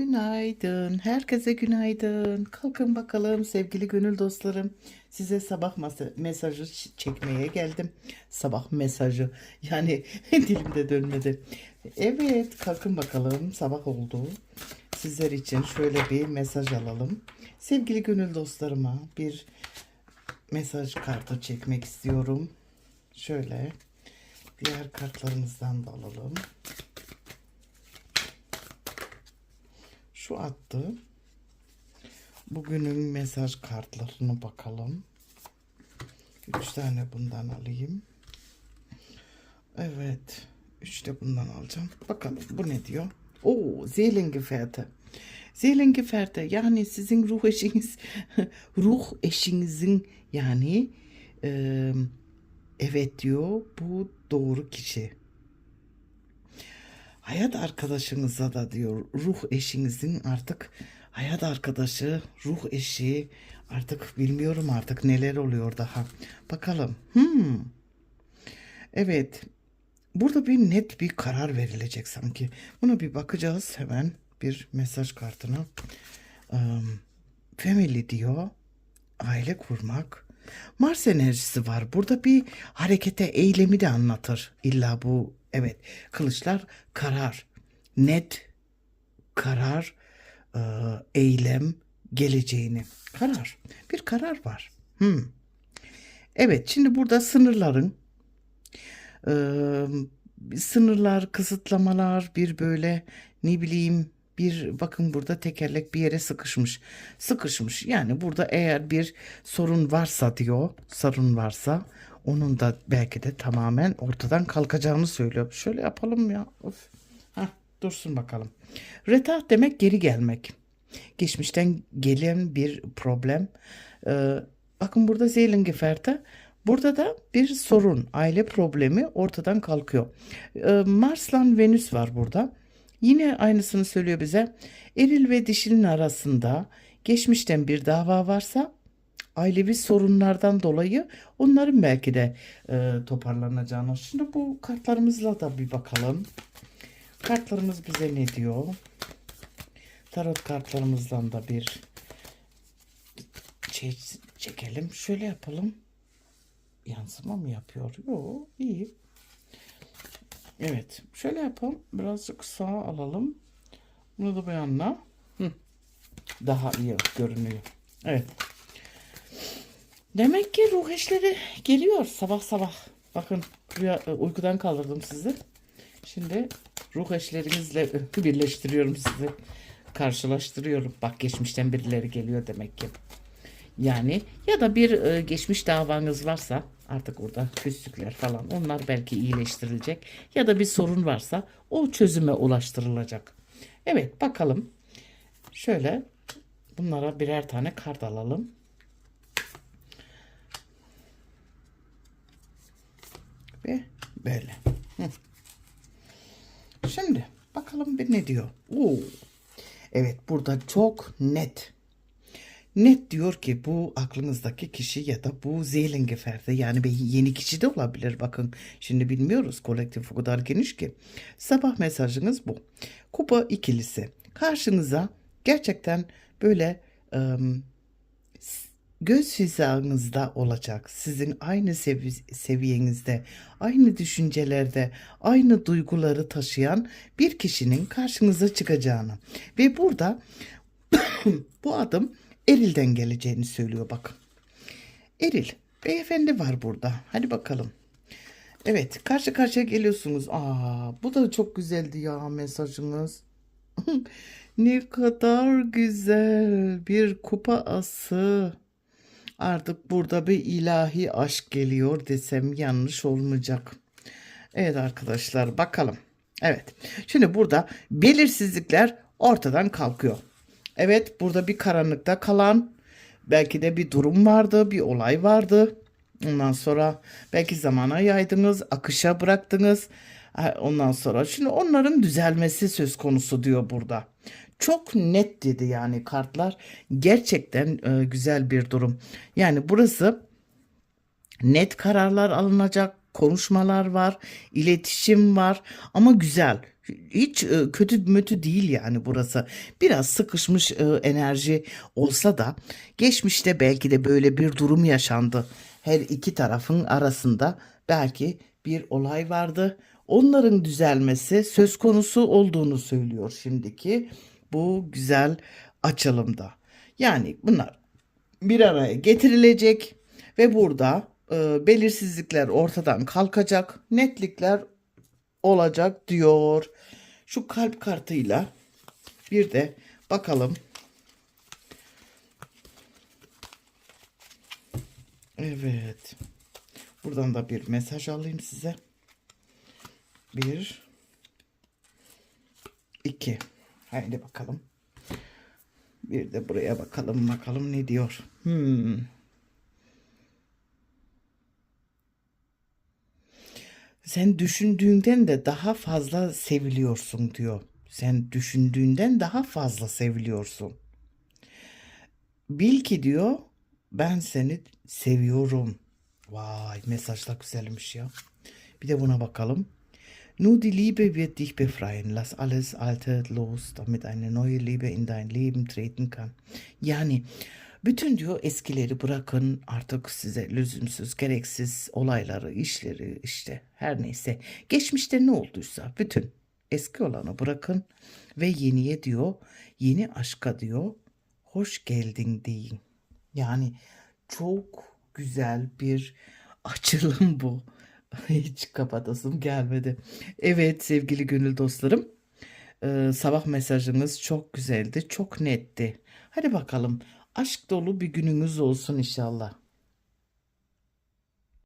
Günaydın. Herkese günaydın. Kalkın bakalım sevgili gönül dostlarım. Size sabah mesajı çekmeye geldim. Sabah mesajı. Yani dilimde dönmedi. Evet kalkın bakalım. Sabah oldu. Sizler için şöyle bir mesaj alalım. Sevgili gönül dostlarıma bir mesaj kartı çekmek istiyorum. Şöyle diğer kartlarımızdan da alalım. Şu attı. Bugünün mesaj kartlarına bakalım. Üç tane bundan alayım. Evet. Üç de bundan alacağım. Bakalım bu ne diyor? Oo, Seelengefährte. Seelengefährte yani sizin ruh eşiniz, ruh eşinizin yani eee, evet diyor bu doğru kişi. Hayat arkadaşınıza da diyor ruh eşinizin artık hayat arkadaşı, ruh eşi artık bilmiyorum artık neler oluyor daha. Bakalım. Hmm. Evet. Burada bir net bir karar verilecek sanki. Buna bir bakacağız hemen bir mesaj kartına. Um, family diyor. Aile kurmak. Mars enerjisi var. Burada bir harekete, eylemi de anlatır. İlla bu evet kılıçlar karar. Net karar, e, eylem, geleceğini. Karar. Bir karar var. Hmm. Evet şimdi burada sınırların e, sınırlar, kısıtlamalar, bir böyle ne bileyim bir bakın burada tekerlek bir yere sıkışmış. Sıkışmış. Yani burada eğer bir sorun varsa diyor, sorun varsa onun da belki de tamamen ortadan kalkacağını söylüyor. Şöyle yapalım ya. Of. Hah, dursun bakalım. Retah demek geri gelmek. Geçmişten gelen bir problem. Ee, bakın burada Seelengefährte. Burada da bir sorun, aile problemi ortadan kalkıyor. Ee, Mars'la Venüs var burada. Yine aynısını söylüyor bize. Eril ve dişinin arasında geçmişten bir dava varsa ailevi sorunlardan dolayı onların belki de e, toparlanacağını. Şimdi bu kartlarımızla da bir bakalım. Kartlarımız bize ne diyor? Tarot kartlarımızdan da bir çekelim. Şöyle yapalım. Yansıma mı yapıyor? Yok, iyi. Evet, şöyle yapalım. Birazcık sağa alalım. Bunu da bu yanına. Hı. Daha iyi görünüyor. Evet. Demek ki ruh eşleri geliyor sabah sabah. Bakın rüya, e, uykudan kaldırdım sizi. Şimdi ruh eşlerinizle e, birleştiriyorum sizi. Karşılaştırıyorum. Bak geçmişten birileri geliyor demek ki. Yani ya da bir e, geçmiş davanız varsa artık orada küslükler falan onlar belki iyileştirilecek. Ya da bir sorun varsa o çözüme ulaştırılacak. Evet bakalım. Şöyle bunlara birer tane kart alalım. Ve böyle. Şimdi bakalım bir ne diyor. Oo. Evet burada çok net. Net diyor ki bu aklınızdaki kişi ya da bu Seelengefährte yani bir yeni kişi de olabilir. Bakın şimdi bilmiyoruz kolektif o kadar geniş ki. Sabah mesajınız bu. Kupa ikilisi. Karşınıza gerçekten böyle ım, göz hizanızda olacak. Sizin aynı sevi- seviyenizde, aynı düşüncelerde, aynı duyguları taşıyan bir kişinin karşınıza çıkacağını ve burada bu adım Eril'den geleceğini söylüyor bakın. Eril, beyefendi var burada. Hadi bakalım. Evet, karşı karşıya geliyorsunuz. Aa, bu da çok güzeldi ya mesajınız. ne kadar güzel bir kupa ası. Artık burada bir ilahi aşk geliyor desem yanlış olmayacak. Evet arkadaşlar bakalım. Evet. Şimdi burada belirsizlikler ortadan kalkıyor. Evet burada bir karanlıkta kalan belki de bir durum vardı, bir olay vardı. Ondan sonra belki zamana yaydınız, akışa bıraktınız. Ondan sonra şimdi onların düzelmesi söz konusu diyor burada. Çok net dedi yani kartlar. Gerçekten e, güzel bir durum. Yani burası net kararlar alınacak, konuşmalar var, iletişim var ama güzel. Hiç e, kötü mötü değil yani burası. Biraz sıkışmış e, enerji olsa da geçmişte belki de böyle bir durum yaşandı. Her iki tarafın arasında belki bir olay vardı. Onların düzelmesi söz konusu olduğunu söylüyor şimdiki bu güzel açılımda. Yani bunlar bir araya getirilecek ve burada e, belirsizlikler ortadan kalkacak, netlikler olacak diyor. Şu kalp kartıyla bir de bakalım. Evet. Buradan da bir mesaj alayım size. Bir. iki. Haydi bakalım. Bir de buraya bakalım bakalım ne diyor. Hmm. Sen düşündüğünden de daha fazla seviliyorsun diyor. Sen düşündüğünden daha fazla seviliyorsun. Bil ki diyor ben seni seviyorum. Vay mesajlar güzelmiş ya. Bir de buna bakalım. Nur die Liebe wird dich befreien. Lass alles Alte los, damit eine neue Liebe in dein Leben treten kann. Yani bütün diyor eskileri bırakın artık size lüzumsuz, gereksiz olayları, işleri işte her neyse. Geçmişte ne olduysa bütün eski olanı bırakın ve yeniye diyor, yeni aşka diyor, hoş geldin deyin. Yani çok güzel bir açılım bu. Hiç kapatasım gelmedi. Evet sevgili gönül dostlarım. Ee, sabah mesajınız çok güzeldi, çok netti. Hadi bakalım aşk dolu bir gününüz olsun inşallah.